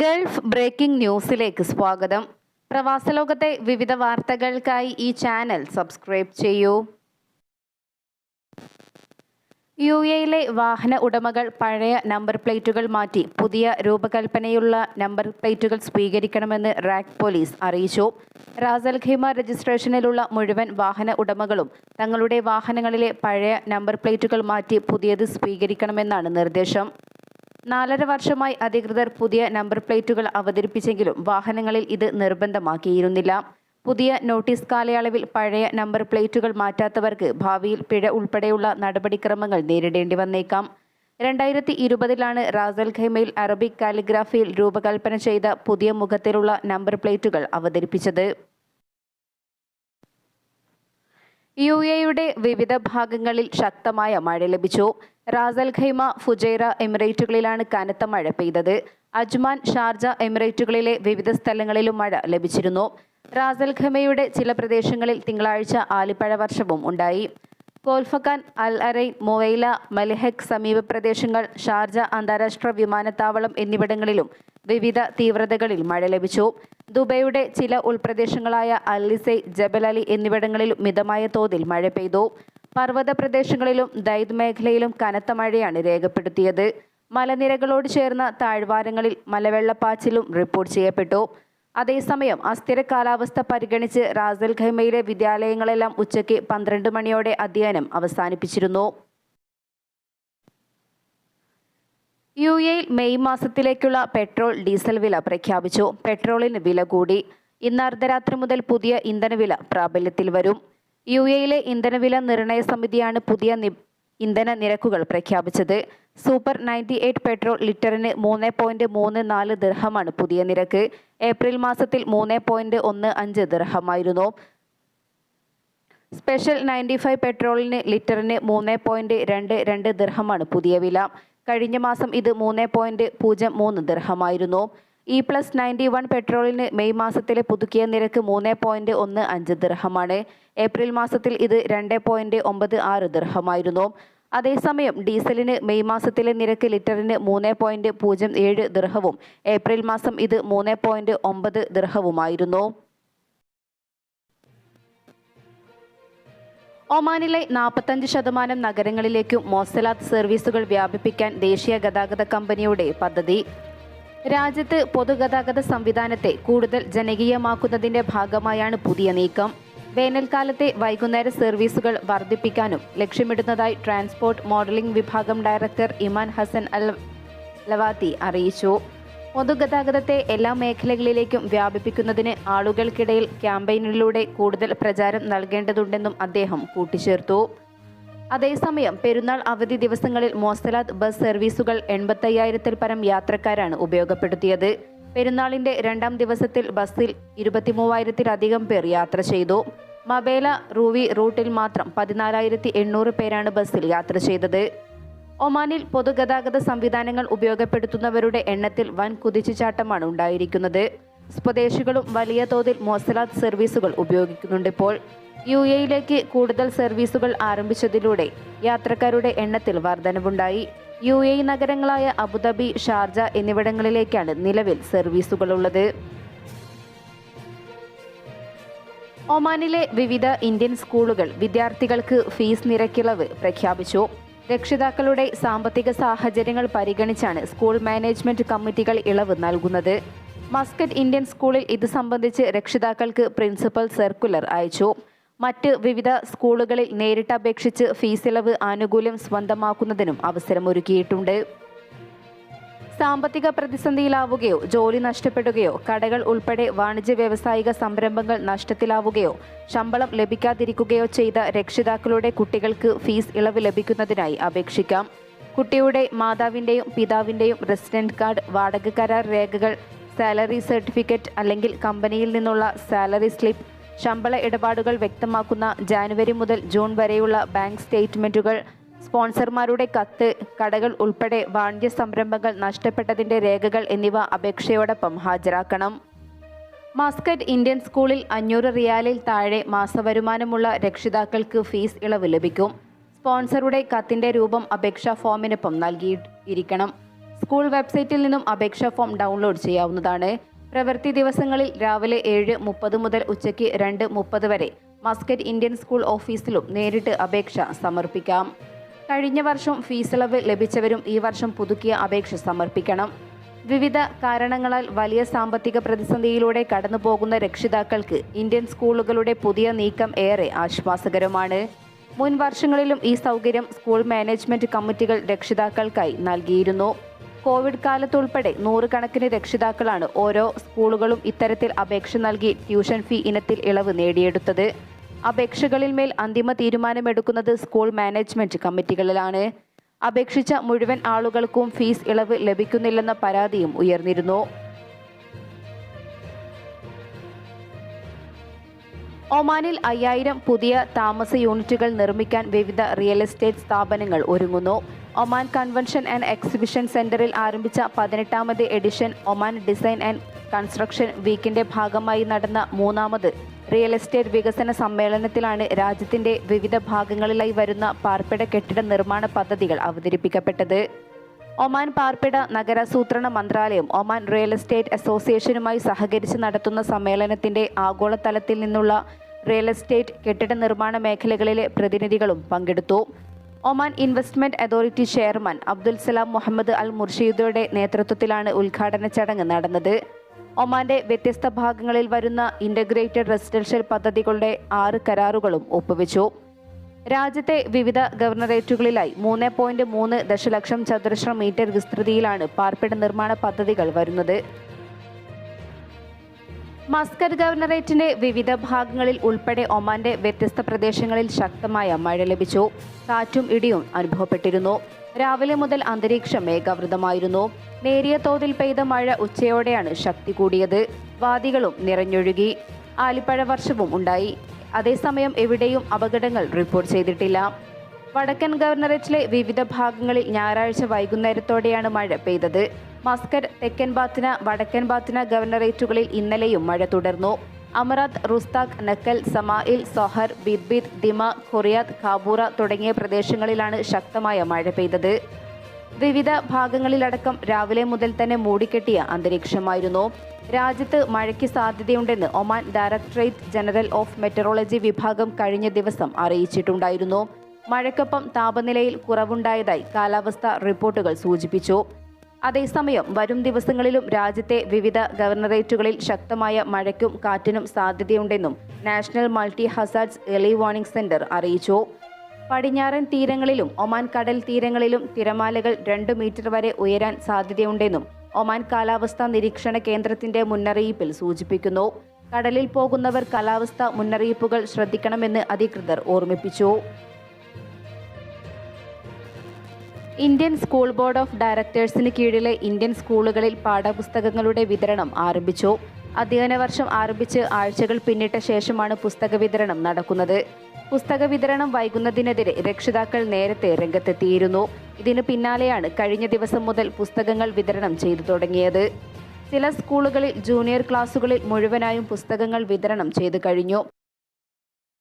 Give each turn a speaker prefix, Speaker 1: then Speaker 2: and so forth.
Speaker 1: Gulf breaking ന്യൂസിലേക്ക് സ്വാഗതം. പ്രവാസലോകത്തെ വിവിധ വാർത്തകൾക്കായി ഈ ചാനൽ സബ്സ്ക്രൈബ് ചെയ്യൂ. യു എയിലെ വാഹന ഉടമകൾ പഴയ നമ്പർ പ്ലേറ്റുകൾ മാറ്റി പുതിയ രൂപകൽപ്പനയുള്ള നമ്പർ പ്ലേറ്റുകൾ സ്വീകരിക്കണമെന്ന് റാക് പോലീസ് അറിയിച്ചു. റാസൽ ഖീമ രജിസ്ട്രേഷനിലുള്ള മുഴുവൻ വാഹന ഉടമകളും തങ്ങളുടെ വാഹനങ്ങളിലെ പഴയ നമ്പർ പ്ലേറ്റുകൾ മാറ്റി പുതിയത് സ്വീകരിക്കണമെന്നാണ് നിർദ്ദേശം. നാലര വർഷമായി അധികൃതർ പുതിയ നമ്പർ പ്ലേറ്റുകൾ അവതരിപ്പിച്ചെങ്കിലും വാഹനങ്ങളിൽ ഇത് നിർബന്ധമാക്കിയിരുന്നില്ല. പുതിയ നോട്ടീസ് കാലയളവിൽ പഴയ നമ്പർ പ്ലേറ്റുകൾ മാറ്റാത്തവർക്ക് ഭാവിയിൽ പിഴ ഉൾപ്പെടെയുള്ള നടപടിക്രമങ്ങൾ നേരിടേണ്ടി വന്നേക്കാം. രണ്ടായിരത്തി ഇരുപതിലാണ് റാസൽ ഖൈമയിൽ അറബിക് കാലിഗ്രാഫിയിൽ രൂപകൽപ്പന ചെയ്ത പുതിയ മുഖത്തിലുള്ള നമ്പർ പ്ലേറ്റുകൾ അവതരിപ്പിച്ചത്. യു എയുടെ വിവിധ ഭാഗങ്ങളിൽ ശക്തമായ മഴ ലഭിച്ചു. റാസൽ ഖൈമ ഫുജൈറ എമിറേറ്റുകളിലാണ് കനത്ത മഴ പെയ്തത്. അജ്മാൻ ഷാർജ എമിറേറ്റുകളിലെ വിവിധ സ്ഥലങ്ങളിലും മഴ ലഭിച്ചിരുന്നു. റാസൽ ഖൈമയുടെ ചില പ്രദേശങ്ങളിൽ തിങ്കളാഴ്ച ആലിപ്പഴ വർഷവും ഉണ്ടായി. കോൽഫക്കാൻ അൽ അറൈൻ മൊവൈല മലിഹക് സമീപ പ്രദേശങ്ങൾ ഷാർജ അന്താരാഷ്ട്ര വിമാനത്താവളം എന്നിവിടങ്ങളിലും വിവിധ തീവ്രതകളിൽ മഴ ലഭിച്ചു. ദുബൈയുടെ ചില ഉൾപ്രദേശങ്ങളായ അൽ അല്ലിസൈ ജബൽ അലി എന്നിവിടങ്ങളിൽ മിതമായ തോതിൽ മഴ പെയ്തു. പർവത പ്രദേശങ്ങളിലും ദൈത് മേഖലയിലും കനത്ത മഴയാണ് രേഖപ്പെടുത്തിയത്. മലനിരകളോട് ചേർന്ന താഴ്വാരങ്ങളിൽ മലവെള്ളപ്പാച്ചിലും റിപ്പോർട്ട് ചെയ്യപ്പെട്ടു. അതേസമയം അസ്ഥിര കാലാവസ്ഥ പരിഗണിച്ച് റാസൽ ഖൈമയിലെ വിദ്യാലയങ്ങളെല്ലാം ഉച്ചയ്ക്ക് പന്ത്രണ്ട് മണിയോടെ അധ്യയനം അവസാനിപ്പിച്ചിരുന്നു. യു എയിൽ മെയ് മാസത്തിലേക്കുള്ള പെട്രോൾ ഡീസൽ വില പ്രഖ്യാപിച്ചു. പെട്രോളിന് വില കൂടി. ഇന്ന് അർദ്ധരാത്രി മുതൽ പുതിയ ഇന്ധനവില പ്രാബല്യത്തിൽ വരും. യു എയിലെ ഇന്ധനവില നിർണയ സമിതിയാണ് പുതിയ ഇന്ധന നിരക്കുകൾ പ്രഖ്യാപിച്ചത്. സൂപ്പർ നയന്റി എയ്റ്റ് പെട്രോൾ ലിറ്ററിന് മൂന്ന് പോയിന്റ് മൂന്ന് നാല് ദിർഹമാണ് പുതിയ നിരക്ക്. ഏപ്രിൽ മാസത്തിൽ മൂന്ന് പോയിന്റ് ഒന്ന് അഞ്ച് ദിർഹമായിരുന്നു. സ്പെഷ്യൽ നയന്റി ഫൈവ് പെട്രോളിന് ലിറ്ററിന് മൂന്ന് പോയിന്റ് രണ്ട് രണ്ട് ദിർഹമാണ് പുതിയ വില. കഴിഞ്ഞ മാസം ഇത് മൂന്ന് പോയിന്റ് പൂജ്യം മൂന്ന് ദിർഹമായിരുന്നു. ഇ പ്ലസ് നയന്റി വൺ പെട്രോളിന് മെയ് മാസത്തിലെ പുതുക്കിയ നിരക്ക് മൂന്ന് പോയിന്റ് ഒന്ന് അഞ്ച് ദിർഹമാണ്. ഏപ്രിൽ മാസത്തിൽ ഇത് രണ്ട് പോയിന്റ് ഒമ്പത് ആറ് ദിർഹമായിരുന്നു. അതേസമയം ഡീസലിന് മെയ് മാസത്തിലെ നിരക്ക് ലിറ്ററിന് മൂന്ന് പോയിന്റ് പൂജ്യം ഏഴ് ദിർഹവും ഏപ്രിൽ മാസം ഇത് മൂന്ന് പോയിന്റ് ഒമ്പത് ദിർഹവുമായിരുന്നു. ഒമാനിലെ നാൽപ്പത്തഞ്ച് ശതമാനം നഗരങ്ങളിലേക്കും മോസലാത്ത് സർവീസുകൾ വ്യാപിപ്പിക്കാൻ ദേശീയ ഗതാഗത കമ്പനിയുടെ പദ്ധതി. രാജ്യത്ത് പൊതുഗതാഗത സംവിധാനത്തെ കൂടുതൽ ജനകീയമാക്കുന്നതിന്റെ ഭാഗമായാണ് പുതിയ നീക്കം. വേനൽക്കാലത്തെ വൈകുന്നേര സർവീസുകൾ വർദ്ധിപ്പിക്കാനും ലക്ഷ്യമിടുന്നതായി ട്രാൻസ്പോർട്ട് മോഡലിംഗ് വിഭാഗം director Iman Hassan Al Lawati അറിയിച്ചു. പൊതുഗതാഗതത്തെ എല്ലാ മേഖലകളിലേക്കും വ്യാപിപ്പിക്കുന്നതിന് ആളുകൾക്കിടയിൽ ക്യാമ്പയിനിലൂടെ കൂടുതൽ പ്രചാരം നൽകേണ്ടതുണ്ടെന്നും അദ്ദേഹം കൂട്ടിച്ചേർത്തു. അതേസമയം പെരുന്നാൾ അവധി ദിവസങ്ങളിൽ മോസലാത്ത് ബസ് സർവീസുകൾ എൺപത്തയ്യായിരത്തിൽ പരം യാത്രക്കാരാണ് ഉപയോഗപ്പെടുത്തിയത്. പെരുന്നാളിന്റെ രണ്ടാം ദിവസത്തിൽ ബസ്സിൽ ഇരുപത്തിമൂവായിരത്തിലധികം പേർ യാത്ര ചെയ്തു. മബേല റൂവി റൂട്ടിൽ മാത്രം പതിനാലായിരത്തി എണ്ണൂറ് പേരാണ് ബസ്സിൽ യാത്ര ചെയ്തത്. ഒമാനിൽ പൊതുഗതാഗത സംവിധാനങ്ങൾ ഉപയോഗപ്പെടുത്തുന്നവരുടെ എണ്ണത്തിൽ വൻ കുതിച്ചുചാട്ടമാണ് ഉണ്ടായിരിക്കുന്നത്. സ്വദേശികളും വലിയ തോതിൽ മോസലാത്ത് സർവീസുകൾ ഉപയോഗിക്കുന്നുണ്ട് ഇപ്പോൾ. യു എയിലേക്ക് കൂടുതൽ സർവീസുകൾ ആരംഭിച്ചതിലൂടെ യാത്രക്കാരുടെ എണ്ണത്തിൽ വർധനവുണ്ടായി. യു എ നഗരങ്ങളായ അബുദാബി ഷാർജ എന്നിവിടങ്ങളിലേക്കാണ് നിലവിൽ സർവീസുകൾ ഉള്ളത് ഒമാനിലെ വിവിധ ഇന്ത്യൻ സ്കൂളുകൾ വിദ്യാർത്ഥികൾക്ക് ഫീസ് നിരക്കിളവ് പ്രഖ്യാപിച്ചു. രക്ഷിതാക്കളുടെ സാമ്പത്തിക സാഹചര്യങ്ങൾ പരിഗണിച്ചാണ് സ്കൂൾ മാനേജ്മെന്റ് കമ്മിറ്റികൾ ഇളവ് നൽകുന്നത്. മസ്കറ്റ് ഇന്ത്യൻ സ്കൂളിൽ ഇത് സംബന്ധിച്ച് രക്ഷിതാക്കൾക്ക് പ്രിൻസിപ്പൽ സർക്കുലർ അയച്ചു. മറ്റ് വിവിധ സ്കൂളുകളിൽ നേരിട്ട് അപേക്ഷിച്ച് ഫീസ് ഇളവ് ആനുകൂല്യം സ്വന്തമാക്കുന്നതിനും അവസരമൊരുക്കിയിട്ടുണ്ട്. സാമ്പത്തിക പ്രതിസന്ധിയിലാവുകയോ ജോലി നഷ്ടപ്പെടുകയോ കടകൾ ഉൾപ്പെടെ വാണിജ്യ വ്യാവസായിക സംരംഭങ്ങൾ നഷ്ടത്തിലാവുകയോ ശമ്പളം ലഭിക്കാതിരിക്കുകയോ ചെയ്ത രക്ഷിതാക്കളുടെ കുട്ടികൾക്ക് ഫീസ് ഇളവ് ലഭിക്കുന്നതിനായി അപേക്ഷിക്കാം. കുട്ടിയുടെ മാതാവിന്റെയും പിതാവിന്റെയും റെസിഡന്റ് കാർഡ് വാടക കരാർ രേഖകൾ സാലറി സർട്ടിഫിക്കറ്റ് അല്ലെങ്കിൽ കമ്പനിയിൽ നിന്നുള്ള സാലറി സ്ലിപ്പ് ശമ്പള ഇടപാടുകൾ വ്യക്തമാക്കുന്ന ജാനുവരി മുതൽ ജൂൺ വരെയുള്ള ബാങ്ക് സ്റ്റേറ്റ്മെന്റുകൾ സ്പോൺസർമാരുടെ കത്ത് കടകൾ ഉൾപ്പെടെ വാണിജ്യ സംരംഭങ്ങൾ നഷ്ടപ്പെട്ടതിന്റെ രേഖകൾ എന്നിവ അപേക്ഷയോടൊപ്പം ഹാജരാക്കണം. മാസ്കറ്റ് ഇന്ത്യൻ സ്കൂളിൽ അഞ്ഞൂറ് റിയാലിൽ താഴെ മാസവരുമാനമുള്ള രക്ഷിതാക്കൾക്ക് ഫീസ് ഇളവ് ലഭിക്കും. സ്പോൺസറുടെ കത്തിന്റെ രൂപം അപേക്ഷാ ഫോമിനൊപ്പം നൽകിയിരിക്കണം. സ്കൂൾ വെബ്സൈറ്റിൽ നിന്നും അപേക്ഷാ ഫോം ഡൗൺലോഡ് ചെയ്യാവുന്നതാണ്. പ്രവൃത്തി ദിവസങ്ങളിൽ രാവിലെ ഏഴ് മുപ്പത് മുതൽ ഉച്ചയ്ക്ക് രണ്ട് മുപ്പത് വരെ മസ്കറ്റ് ഇന്ത്യൻ സ്കൂൾ ഓഫീസിലും നേരിട്ട് അപേക്ഷ സമർപ്പിക്കാം. കഴിഞ്ഞ വർഷം ഫീസിളവ് ലഭിച്ചവരും ഈ വർഷം പുതുക്കിയ അപേക്ഷ സമർപ്പിക്കണം. വിവിധ കാരണങ്ങളാൽ വലിയ സാമ്പത്തിക പ്രതിസന്ധിയിലൂടെ കടന്നുപോകുന്ന രക്ഷിതാക്കൾക്ക് ഇന്ത്യൻ സ്കൂളുകളുടെ പുതിയ നീക്കം ഏറെ ആശ്വാസകരമാണ്. മുൻ വർഷങ്ങളിലും ഈ സൗകര്യം സ്കൂൾ മാനേജ്മെന്റ് കമ്മിറ്റികൾ രക്ഷിതാക്കൾക്കായി നൽകിയിരുന്നു. കോവിഡ് കാലത്തുൾപ്പെടെ നൂറുകണക്കിന് രക്ഷിതാക്കളാണ് ഓരോ സ്കൂളുകളും ഇത്തരത്തിൽ അപേക്ഷ നൽകി ട്യൂഷൻ ഫീ ഇനത്തിൽ ഇളവ് നേടിയെടുത്തത്. അപേക്ഷകളിൽ മേൽ അന്തിമ തീരുമാനമെടുക്കുന്നത് സ്കൂൾ മാനേജ്മെന്റ് കമ്മിറ്റികളിലാണ്. അപേക്ഷിച്ച മുഴുവൻ ആളുകൾക്കും ഫീസ് ഇളവ് ലഭിക്കുന്നില്ലെന്ന പരാതിയും ഉയർന്നിരുന്നു. ഒമാനിൽ അയ്യായിരം പുതിയ താമസ യൂണിറ്റുകൾ നിർമ്മിക്കാൻ വിവിധ റിയൽ എസ്റ്റേറ്റ് സ്ഥാപനങ്ങൾ ഒരുങ്ങുന്നു. ഒമാൻ കൺവെൻഷൻ ആൻഡ് എക്സിബിഷൻ സെന്ററിൽ ആരംഭിച്ച പതിനെട്ടാമത് edition Oman design and construction വീക്കിന്റെ ഭാഗമായി നടന്ന മൂന്നാമത് റിയൽ എസ്റ്റേറ്റ് വികസന സമ്മേളനത്തിലാണ് രാജ്യത്തിന്റെ വിവിധ ഭാഗങ്ങളിലായി വരുന്ന പാർപ്പിട കെട്ടിട നിർമ്മാണ പദ്ധതികൾ അവതരിപ്പിക്കപ്പെട്ടത്. ഒമാൻ പാർപ്പിട നഗരാസൂത്രണ മന്ത്രാലയം ഒമാൻ റിയൽ എസ്റ്റേറ്റ് അസോസിയേഷനുമായി സഹകരിച്ച് നടത്തുന്ന സമ്മേളനത്തിന്റെ ആഗോളതലത്തിൽ നിന്നുള്ള റിയൽ എസ്റ്റേറ്റ് കെട്ടിട നിർമ്മാണ മേഖലകളിലെ പ്രതിനിധികളും പങ്കെടുത്തു. Oman investment authority chairman Abdul Salam Mohammed Al മുർഷീദയുടെ നേതൃത്വത്തിലാണ് ഉദ്ഘാടന ചടങ്ങ് നടന്നത്. ഒമാന്റെ വ്യത്യസ്ത ഭാഗങ്ങളിൽ വരുന്ന ഇന്റഗ്രേറ്റഡ് റെസിഡൻഷ്യൽ പദ്ധതികളുടെ ആറ് കരാറുകളും ഒപ്പുവെച്ചു. രാജ്യത്തെ വിവിധ ഗവർണറേറ്റുകളിലായി മൂന്ന് പോയിന്റ് മൂന്ന് ദശലക്ഷം ചതുരശ്ര മീറ്റർ വിസ്തൃതിയിലാണ് പാർപ്പിട നിർമ്മാണ പദ്ധതികൾ വരുന്നത്. മസ്കറ്റ് ഗവർണറേറ്റിന്റെ വിവിധ ഭാഗങ്ങളിൽ ഉൾപ്പെടെ ഒമാന്റെ വ്യത്യസ്ത പ്രദേശങ്ങളിൽ ശക്തമായ മഴ ലഭിച്ചു. കാറ്റും ഇടിയും അനുഭവപ്പെട്ടിരുന്നു. രാവിലെ മുതൽ അന്തരീക്ഷം മേഘാവൃതമായിരുന്നു. നേരിയ തോതിൽ പെയ്ത മഴ ഉച്ചയോടെയാണ് ശക്തി കൂടിയത്. വാദികളും നിറഞ്ഞൊഴുകി. ആലിപ്പഴ വർഷവും ഉണ്ടായി. അതേസമയം എവിടെയും അപകടങ്ങൾ റിപ്പോർട്ട് ചെയ്തിട്ടില്ല. വടക്കൻ ഗവർണറേറ്റിലെ വിവിധ ഭാഗങ്ങളിൽ ഞായറാഴ്ച വൈകുന്നേരത്തോടെയാണ് മഴ പെയ്തത്. മസ്കറ്റ് തെക്കൻ ബാത്തിന വടക്കൻ ബാത്തിന ഗവർണറേറ്റുകളിൽ ഇന്നലെയും മഴ തുടർന്നു. Amerat Rustaq Nakhal Samail Sohar Bidbid Dima Quriyat Kabura തുടങ്ങിയ പ്രദേശങ്ങളിലാണ് ശക്തമായ മഴ പെയ്തത്. വിവിധ ഭാഗങ്ങളിലടക്കം രാവിലെ മുതൽ തന്നെ മൂടിക്കെട്ടിയ അന്തരീക്ഷമായിരുന്നു. രാജ്യത്ത് മഴയ്ക്ക് സാധ്യതയുണ്ടെന്ന് Oman directorate general of meteorology വിഭാഗം കഴിഞ്ഞ ദിവസം അറിയിച്ചിട്ടുണ്ടായിരുന്നു. മഴയ്ക്കൊപ്പം താപനിലയിൽ കുറവുണ്ടായതായി കാലാവസ്ഥാ റിപ്പോർട്ടുകൾ സൂചിപ്പിച്ചു. അതേസമയം വരും ദിവസങ്ങളിലും രാജ്യത്തെ വിവിധ ഗവർണറേറ്റുകളിൽ ശക്തമായ മഴയ്ക്കും കാറ്റിനും സാധ്യതയുണ്ടെന്നും national multi hazards early warning centre അറിയിച്ചു. പടിഞ്ഞാറൻ തീരങ്ങളിലും ഒമാൻ കടൽ തീരങ്ങളിലും തിരമാലകൾ രണ്ട് മീറ്റർ വരെ ഉയരാൻ സാധ്യതയുണ്ടെന്നും ഒമാൻ കാലാവസ്ഥാ നിരീക്ഷണ കേന്ദ്രത്തിന്റെ മുന്നറിയിപ്പിൽ സൂചിപ്പിക്കുന്നു. കടലിൽ പോകുന്നവർ കാലാവസ്ഥ മുന്നറിയിപ്പുകൾ ശ്രദ്ധിക്കണമെന്ന് അധികൃതർ ഓർമ്മിപ്പിച്ചു. ഇന്ത്യൻ സ്കൂൾ ബോർഡ് ഓഫ് ഡയറക്ടേഴ്സിന് കീഴിലെ ഇന്ത്യൻ സ്കൂളുകളിൽ പാഠപുസ്തകങ്ങളുടെ വിതരണം ആരംഭിച്ചു. അധ്യയന വർഷം ആരംഭിച്ച് ആഴ്ചകൾ പിന്നിട്ട ശേഷമാണ് പുസ്തക വിതരണം നടക്കുന്നത്. പുസ്തക വിതരണം വൈകുന്നതിനെതിരെ രക്ഷിതാക്കൾ നേരത്തെ രംഗത്തെത്തിയിരുന്നു. ഇതിനു പിന്നാലെയാണ് കഴിഞ്ഞ ദിവസം മുതൽ പുസ്തകങ്ങൾ വിതരണം ചെയ്തു തുടങ്ങിയത്. ചില സ്കൂളുകളിൽ ജൂനിയർ ക്ലാസുകളിൽ മുഴുവനായും പുസ്തകങ്ങൾ വിതരണം ചെയ്തു കഴിഞ്ഞു.